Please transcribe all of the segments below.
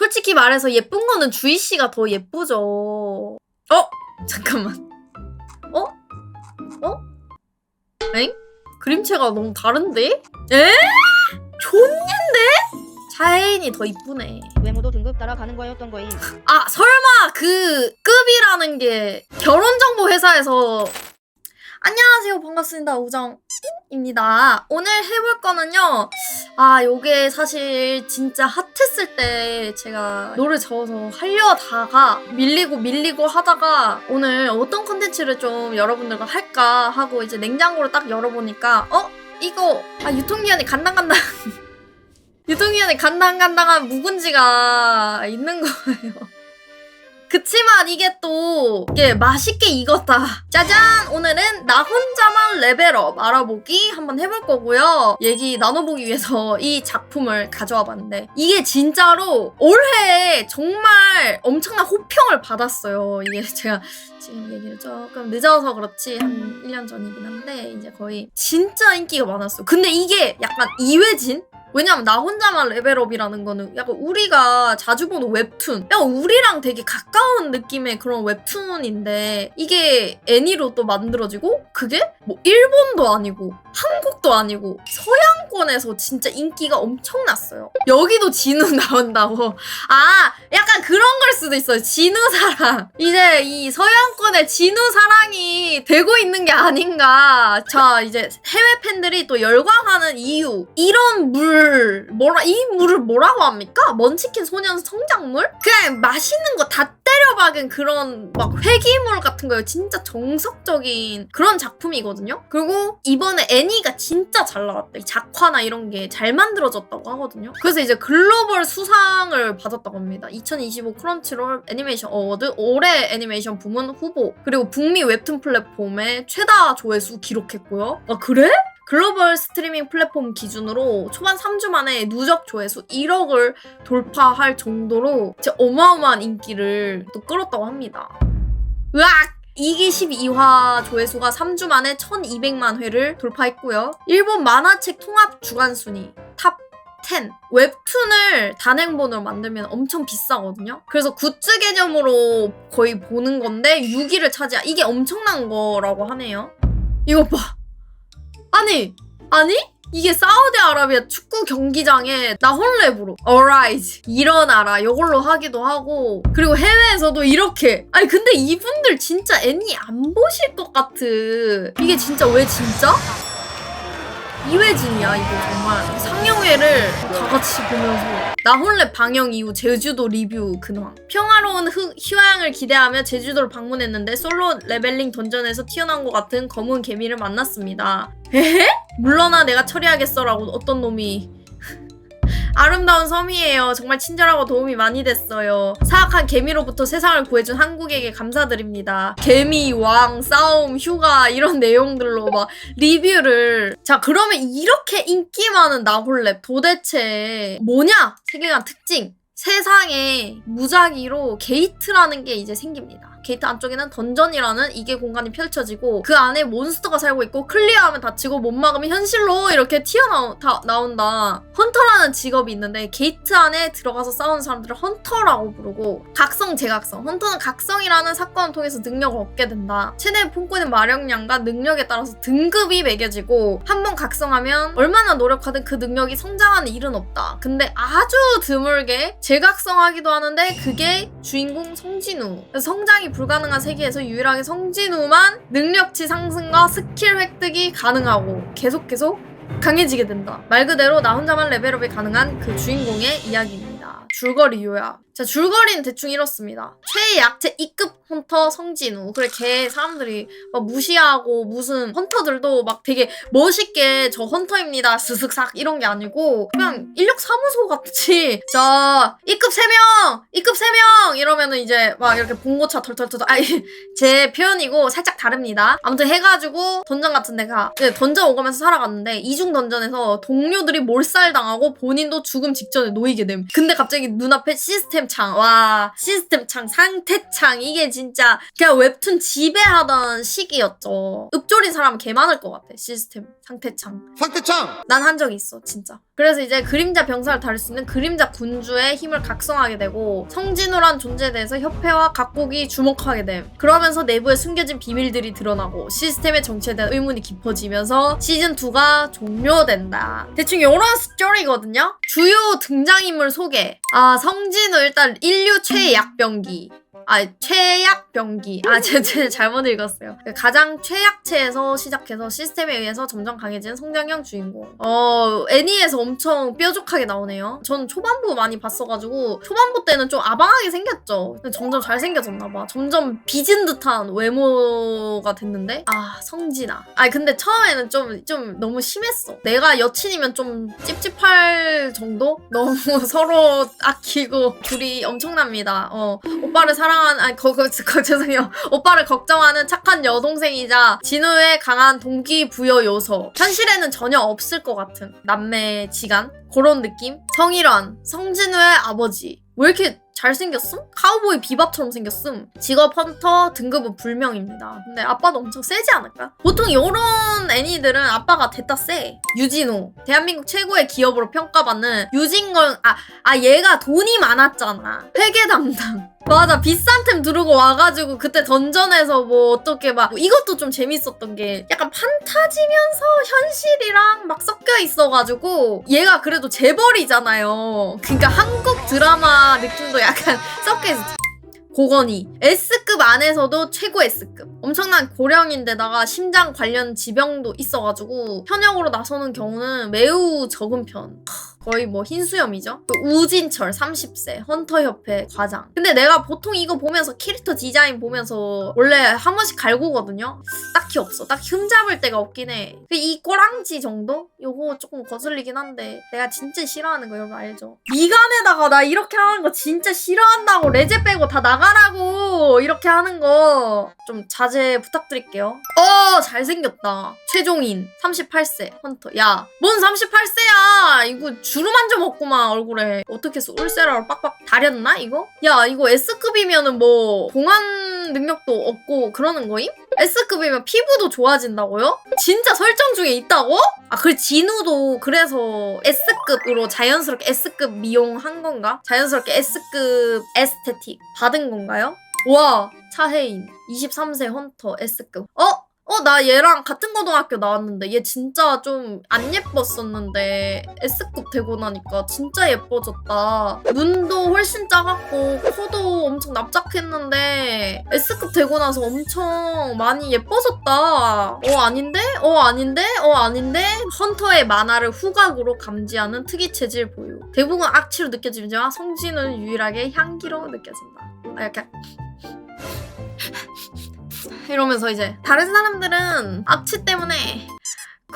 솔직히 말해서 예쁜 거는 주희 씨가 더 예쁘죠. 어? 잠깐만. 어? 어? 엥? 그림체가 너무 다른데? 에? 존인데? 차혜인이 더 이쁘네. 외모도 등급 따라가는 거였던 거임. 아 설마 그 급이라는 게 결혼정보 회사에서 안녕하세요. 반갑습니다. 우정입니다. 오늘 해볼 거는요. 아 요게 사실 진짜 핫했을 때 제가 노를 저어서 하려다가 밀리고 밀리고 하다가 오늘 어떤 컨텐츠를 좀 여러분들과 할까 하고 이제 냉장고를 딱 열어보니까 어? 이거 아 유통기한이 간당간당 유통기한이 간당간당한 묵은지가 있는 거예요 그치만 이게 또 이게 맛있게 익었다. 짜잔! 오늘은 나 혼자만 레벨업 알아보기 한번 해볼 거고요. 얘기 나눠보기 위해서 이 작품을 가져와 봤는데 이게 진짜로 올해 정말 엄청난 호평을 받았어요. 이게 제가 지금 얘기를 조금 늦어서 그렇지 한 1년 전이긴 한데 이제 거의 진짜 인기가 많았어. 근데 이게 약간 이회진? 왜냐면 나 혼자만 레벨업이라는 거는 약간 우리가 자주 보는 웹툰. 약간 우리랑 되게 가까운 느낌의 그런 웹툰인데 이게 애니로 또 만들어지고 그게 뭐 일본도 아니고 한국도 아니고 서양 권에서 진짜 인기가 엄청났어요. 여기도 진우 나온다고. 아 약간 그런 걸 수도 있어요. 진우 사랑. 이제 이 서양권의 진우 사랑이 되고 있는 게 아닌가. 자 이제 해외 팬들이 또 열광하는 이유. 이런 물 뭐라 이 물을 뭐라고 합니까? 먼치킨 소년 성장물? 그냥 맛있는 거 다 때려박은 그런 막 회기물 같은 거예요. 진짜 정석적인 그런 작품이거든요. 그리고 이번에 애니가 진짜 잘 나왔대. 작화나 이런 게 잘 만들어졌다고 하거든요. 그래서 이제 글로벌 수상을 받았다고 합니다. 2025 크런치롤 애니메이션 어워드 올해 애니메이션 부문 후보 그리고 북미 웹툰 플랫폼의 최다 조회수 기록했고요. 아 그래? 글로벌 스트리밍 플랫폼 기준으로 초반 3주 만에 누적 조회수 1억을 돌파할 정도로 진짜 어마어마한 인기를 또 끌었다고 합니다. 으악! 2기 12화 조회수가 3주 만에 1200만 회를 돌파했고요. 일본 만화책 통합 주간 순위 탑 10. 웹툰을 단행본으로 만들면 엄청 비싸거든요. 그래서 굿즈 개념으로 거의 보는 건데 6위를 차지하. 이게 엄청난 거라고 하네요. 이거 봐. 아니 아니? 이게 사우디아라비아 축구 경기장에 나 혼랩으로 어라이즈 일어나라. 이걸로 하기도 하고. 그리고 해외에서도 이렇게. 아니 근데 이분들 진짜 애니 안 보실 것 같은. 이게 진짜 왜 진짜? 이회진이야 이거 정말. 상영회를 다 같이 보면서 나 혼랩 방영 이후 제주도 리뷰 근황 평화로운 흑, 휴양을 기대하며 제주도를 방문했는데 솔로 레벨링 던전에서 튀어나온 것 같은 검은 개미를 만났습니다 에헤? 물러나 내가 처리하겠어라고 어떤 놈이 아름다운 섬이에요. 정말 친절하고 도움이 많이 됐어요. 사악한 개미로부터 세상을 구해준 한국에게 감사드립니다. 개미, 왕, 싸움, 휴가 이런 내용들로 막 리뷰를 자 그러면 이렇게 인기 많은 나홀랩 도대체 뭐냐? 세계관 특징 세상에 무작위로 게이트라는 게 이제 생깁니다. 게이트 안쪽에는 던전이라는 이게 공간이 펼쳐지고 그 안에 몬스터가 살고 있고 클리어하면 다치고 못 막으면 현실로 이렇게 튀어나온다. 헌터라는 직업이 있는데 게이트 안에 들어가서 싸우는 사람들을 헌터라고 부르고 각성 제각성 헌터는 각성이라는 사건을 통해서 능력을 얻게 된다. 최대 폰꾸는 마력량과 능력에 따라서 등급이 매겨지고 한 번 각성하면 얼마나 노력하든 그 능력이 성장하는 일은 없다. 근데 아주 드물게 재각성하기도 하는데 그게 주인공 성진우. 그래서 불가능한 세계에서 유일하게 성진우만 능력치 상승과 스킬 획득이 가능하고 계속 계속 강해지게 된다. 말 그대로 나 혼자만 레벨업이 가능한 그 주인공의 이야기입니다. 줄거리 요약. 자, 줄거리는 대충 이렇습니다. 최약체 2급 헌터 성진우. 그래, 걔 사람들이 막 무시하고 무슨 헌터들도 막 되게 멋있게 저 헌터입니다. 스슥삭 이런 게 아니고 그냥 인력 사무소 같이 자, 2급 3명! 2급 3명! 이러면은 이제 막 이렇게 봉고차 털털털 아니, 제 표현이고 살짝 다릅니다. 아무튼 해가지고 던전 같은 데가 네, 던전 오가면서 살아갔는데 이중 던전에서 동료들이 몰살당하고 본인도 죽음 직전에 놓이게 됨. 근데 갑자기 눈앞에 시스템 시스템창 와 시스템 창 상태 창 이게 진짜 그냥 웹툰 지배하던 시기였죠. 읍조린 사람 개 많을 것 같아 시스템. 상태창. 상태창! 난 한적 있어 진짜. 그래서 이제 그림자 병사를 다룰 수 있는 그림자 군주의 힘을 각성하게 되고 성진우란 존재에 대해서 협회와 각국이 주목하게 됨. 그러면서 내부에 숨겨진 비밀들이 드러나고 시스템의 정체에 대한 의문이 깊어지면서 시즌 2가 종료된다. 대충 이런 스토리거든요? 주요 등장인물 소개. 아 성진우 일단 인류 최약병기 아 최약 병기. 아 제, 제 잘못 읽었어요. 가장 최약체에서 시작해서 시스템에 의해서 점점 강해지는 성장형 주인공. 어 애니에서 엄청 뾰족하게 나오네요. 전 초반부 많이 봤어가지고 초반부 때는 좀 아방하게 생겼죠. 점점 잘생겨졌나봐. 점점 빚은 듯한 외모가 됐는데? 아 성진아. 아 근데 처음에는 좀, 좀 너무 심했어. 내가 여친이면 좀 찝찝할 정도? 너무 서로 아끼고 둘이 엄청납니다. 어 오빠를 사랑 하는 아니 거, 거, 거 죄송해요 오빠를 걱정하는 착한 여동생이자 진우의 강한 동기부여 요소 현실에는 전혀 없을 것 같은 남매 지간 그런 느낌 성일환 성진우의 아버지 왜 이렇게 잘생겼음? 카우보이 비밥처럼 생겼음. 직업 헌터, 등급은 불명입니다. 근데 아빠도 엄청 세지 않을까? 보통 요런 애니들은 아빠가 됐다 세. 유진호. 대한민국 최고의 기업으로 평가받는 유진걸, 아, 아, 얘가 돈이 많았잖아. 회계 담당. 맞아 비싼 템 들고 와가지고 그때 던전에서 뭐 어떻게 막 이것도 좀 재밌었던 게 약간 판타지면서 현실이랑 막 섞여 있어가지고 얘가 그래도 재벌이잖아요. 그러니까 한국 드라마 느낌도 약간 섞여 있어. 고건희. S급 안에서도 최고 S급. 엄청난 고령인데다가 심장 관련 지병도 있어가지고 현역으로 나서는 경우는 매우 적은 편 거의 뭐 흰수염이죠. 또 우진철 30세 헌터협회 과장. 근데 내가 보통 이거 보면서 캐릭터 디자인 보면서 원래 한 번씩 갈구거든요. 딱히 없어. 딱히 흠잡을 데가 없긴 해. 그이 꼬랑지 정도? 요거 조금 거슬리긴 한데 내가 진짜 싫어하는 거 여러분 알죠? 미간에다가 나 이렇게 하는 거 진짜 싫어한다고 레제 빼고 다 나가라고 이렇게 하는 거 좀 자제 부탁드릴게요. 어 잘생겼다. 최종인 38세 헌터. 야 뭔 38세야 이거 주름 한 점 없구만 얼굴에 어떻게 울세라로 빡빡 다렸나 이거? 야 이거 S급이면은 뭐 공한 능력도 없고 그러는 거임? S급이면 피부도 좋아진다고요? 진짜 설정 중에 있다고? 아 그래 진우도 그래서 S급으로 자연스럽게 S급 미용한 건가? 자연스럽게 S급 에스테틱 받은 건가요? 와 차혜인 23세 헌터 S급 어? 어, 나 얘랑 같은 고등학교 나왔는데 얘 진짜 좀 안 예뻤었는데 S급 되고 나니까 진짜 예뻐졌다. 눈도 훨씬 작았고 코도 엄청 납작했는데 S급 되고 나서 엄청 많이 예뻐졌다. 어, 아닌데? 어, 아닌데? 어, 아닌데? 헌터의 만화를 후각으로 감지하는 특이 체질 보유. 대부분 악취로 느껴지지만 성진은 유일하게 향기로 느껴진다. 아, 약간 이러면서 이제 다른 사람들은 악취 때문에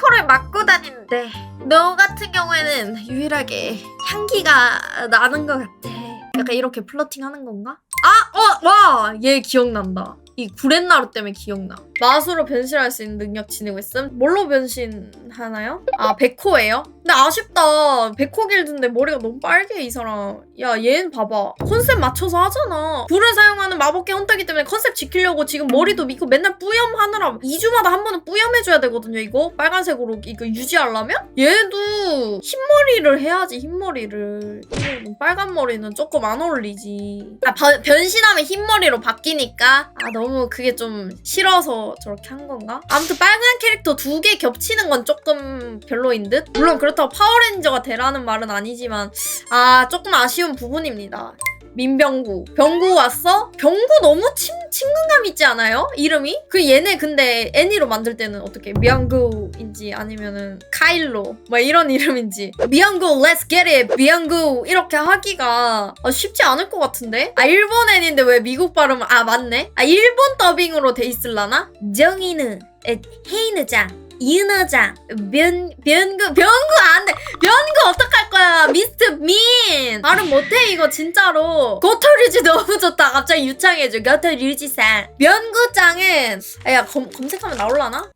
코를 막고 다니는데 너 같은 경우에는 유일하게 향기가 나는 것 같아. 약간 이렇게 플러팅 하는 건가? 아! 어! 와! 얘 기억난다. 이 구렛나루 때문에 기억나. 마수로 변신할 수 있는 능력 지니고 있음. 뭘로 변신하나요? 아, 백호예요? 근데 아쉽다. 백호 길드인데 머리가 너무 빨개, 이 사람. 야, 얘는 봐봐. 컨셉 맞춰서 하잖아. 불을 사용하는 마법계 헌터기 때문에 컨셉 지키려고 지금 머리도 믿고 맨날 뿌염하느라 2주마다 한 번은 뿌염해줘야 되거든요, 이거. 빨간색으로 이거 유지하려면? 얘도 흰머리를 해야지, 흰머리를. 이거 빨간 머리는 조금 안 어울리지. 아, 바- 변신하면 흰머리로 바뀌니까. 아, 너무 그게 좀 싫어서 저렇게 한 건가? 아무튼 빨간 캐릭터 두 개 겹치는 건 조금 별로인 듯? 물론 그렇 다고 파워레인저가 되라는 말은 아니지만, 아, 조금 아쉬운 부분입니다. 민병구. 병구 왔어? 병구 너무 친, 친근감 있지 않아요? 이름이? 그 얘네 근데 애니로 만들 때는 어떻게 미양구인지 아니면은 카일로 뭐 이런 이름인지 미양구 let's get 미양구 이렇게 하기가 아, 쉽지 않을 것 같은데? 아 일본 애니인데 왜 미국 발음을 아 맞네? 아 일본 더빙으로 돼 있을라나? 정이는 에, 헤이느장 이은어장 변 변구 변구 안돼 변구 어떡할 거야 미스터 민 발음 못해 이거 진짜로 고토류지 너무 좋다 갑자기 유창해져 고토류지상 변구짱은 야 검, 검색하면 나올라나?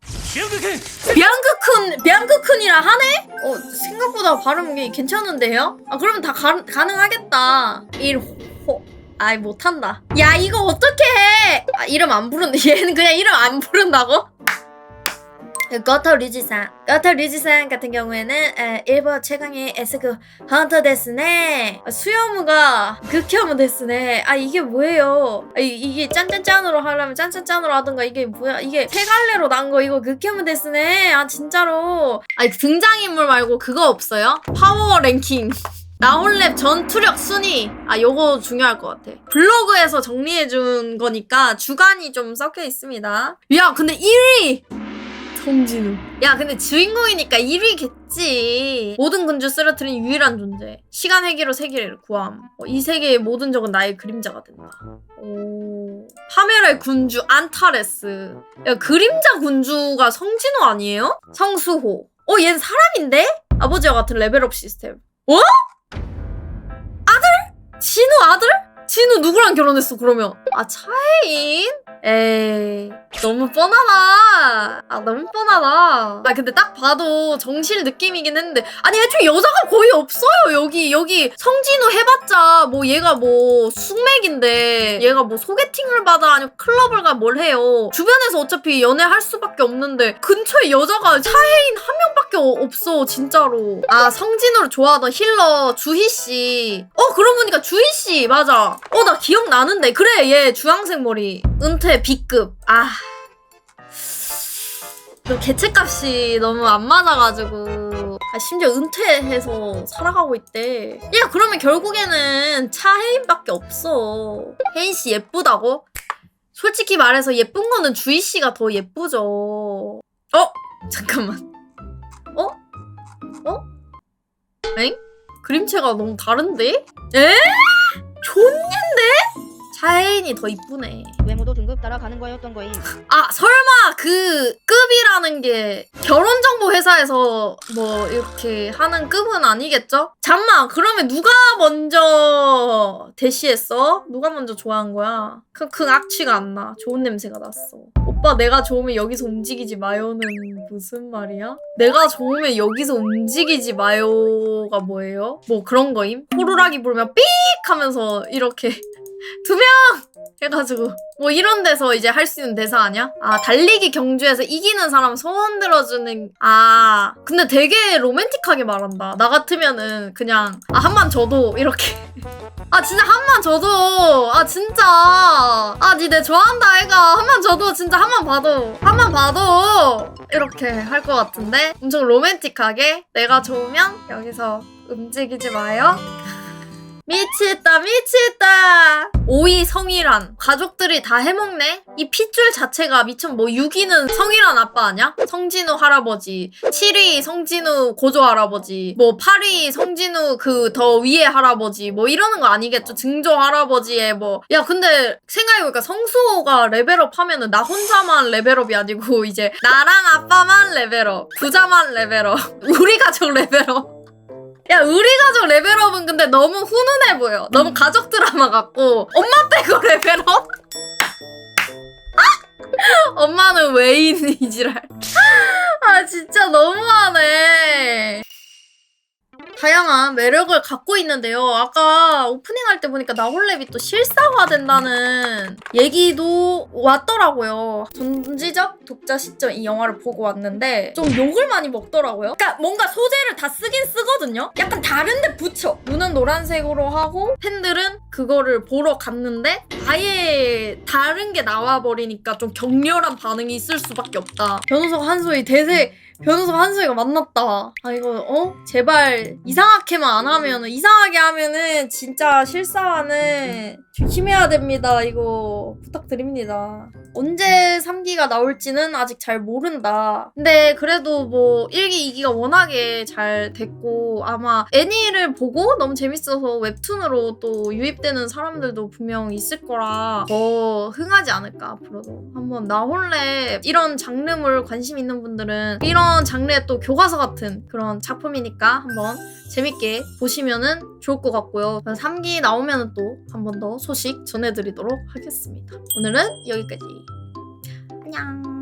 변구쿤 변구쿤이라 하네? 어 생각보다 발음이 괜찮은데요? 아 그러면 다 가, 가능하겠다 1 성수호. 아이 못한다. 야 이거 어떻게 해? 아, 이름 안 부른다. 얘는 그냥 이름 안 부른다고? 거터 류지산, 거터 류지산 같은 경우에는 에, 일본 최강의 에스크 헌터 데스네. 아, 수요무가 극혐 데스네. 아 이게 뭐예요? 아, 이, 이게 짠짠짠으로 하려면 짠짠짠으로 하던가 이게 뭐야? 이게 세 갈래로 난 거 이거 극혐 데스네. 아 진짜로. 아니 등장인물 말고 그거 없어요? 파워 랭킹. 나홀랩 전투력 순위 아 요거 중요할 것 같아 블로그에서 정리해준 거니까 주간이 좀 섞여 있습니다 야 근데 1위 성진우 야 근데 주인공이니까 1위겠지 모든 군주 쓰러뜨린 유일한 존재 시간 회기로 세계를 구함 어, 이 세계의 모든 적은 나의 그림자가 된다 오 파메라의 군주 안타레스 야 그림자 군주가 성진우 아니에요? 성수호 어 얘는 사람인데? 아버지와 같은 레벨업 시스템 어? 진우 아들? 진우 누구랑 결혼했어 그러면? 아 차혜인? 에이 너무 뻔하다. 아 너무 뻔하다. 아 근데 딱 봐도 정실 느낌이긴 했는데. 아니 애초에 여자가 거의 없어요 여기. 여기 성진우 해봤자 뭐 얘가 뭐 숙맥인데 얘가 뭐 소개팅을 받아 아니면 클럽을 가 뭘 해요. 주변에서 어차피 연애할 수밖에 없는데 근처에 여자가 차혜인 한 명밖에 어- 없어 진짜로. 아 성진우를 좋아하던 힐러 주희 씨. 어 그러고 보니까 주희 씨 맞아. 어 나 기억 나는데. 그래 얘 주황색 머리. 은퇴 B급. 아 너 개체값이 너무 안 맞아가지고 아, 심지어 은퇴해서 살아가고 있대 야 그러면 결국에는 차혜인밖에 없어 혜인씨 예쁘다고? 솔직히 말해서 예쁜 거는 주희씨가 더 예쁘죠 어? 잠깐만 어? 어? 엥? 그림체가 너무 다른데? 에? 존인 데? 차혜인이 더 이쁘네 외모도 등급 따라가는 거였던 거임. 아 설마 그 급이라는 게 결혼 정보 회사에서 뭐 이렇게 하는 급은 아니겠죠? 잠만 그러면 누가 먼저 대시했어? 누가 먼저 좋아한 거야? 그, 그 악취가 안 나. 좋은 냄새가 났어. 오빠 내가 좋으면 여기서 움직이지 마요는 무슨 말이야? 내가 좋으면 여기서 움직이지 마요가 뭐예요? 뭐 그런 거임? 호루라기 불면 삑 하면서 이렇게 두 명! 해가지고. 뭐 이런 데서 이제 할 수 있는 대사 아니야? 아 달리기 경주에서 이기는 사람 소원 들어주는 아. 근데 되게 로맨틱하게 말한다. 나 같으면은 그냥 아 한번 줘도 이렇게. 아 진짜 한번 줘도. 아 진짜. 아니 내 좋아한다 아이가. 한번 줘도 진짜 한 번 봐도. 한 번 봐도. 이렇게 할 것 같은데? 엄청 로맨틱하게 내가 좋으면 여기서 움직이지 마요 미치겠다 미치겠다. 오이 성이란 가족들이 다 해먹네? 이 핏줄 자체가 미천 뭐 6위는 성이란 아빠 아냐? 성진우 할아버지. 7위 성진우 고조 할아버지. 뭐 8위 성진우 그 더 위에 할아버지. 뭐 이러는 거 아니겠죠? 증조 할아버지의 뭐. 야 근데 생각해보니까 성수호가 레벨업 하면은 나 혼자만 레벨업이 아니고 이제 나랑 아빠만 레벨업. 부자만 레벨업. 우리 가족 레벨업 야 우리 가족 레벨업은 근데 너무 훈훈해 보여. 너무 가족 드라마 같고 엄마 빼고 레벨업? 엄마는 외인이지랄. 아 진짜 너무하네. 다양한 매력을 갖고 있는데요. 아까 오프닝 할 때 보니까 나홀랩이 또 실사화된다는 얘기도 왔더라고요. 전지적 독자 시점 이 영화를 보고 왔는데 좀 욕을 많이 먹더라고요. 그러니까 뭔가 소재를 다 쓰긴 쓰거든요. 약간 다른데 붙여. 눈은 노란색으로 하고 팬들은 그거를 보러 갔는데 아예 다른 게 나와버리니까 좀 격렬한 반응이 있을 수밖에 없다. 변호사 한소희 대세 변호사 한소희가 만났다. 아 이거 어 제발 이상하게만 안 하면 은 이상하게 하면은 진짜 실사화는 조심해야 됩니다. 이거 부탁드립니다. 언제 3기가 나올지는 아직 잘 모른다. 근데 그래도 뭐 1기, 2기가 워낙에 잘 됐고 아마 애니를 보고 너무 재밌어서 웹툰으로 또 유입되는 사람들도 분명 있을 거라 더 흥하지 않을까 앞으로도. 한번 나홀래 이런 장르물 관심 있는 분들은 이런 장르의 또 교과서 같은 그런 작품이니까 한번 재밌게 보시면은 좋을 것 같고요. 3기 나오면은 또한 번 더 소식 전해드리도록 하겠습니다. 오늘은 여기까지. 안녕.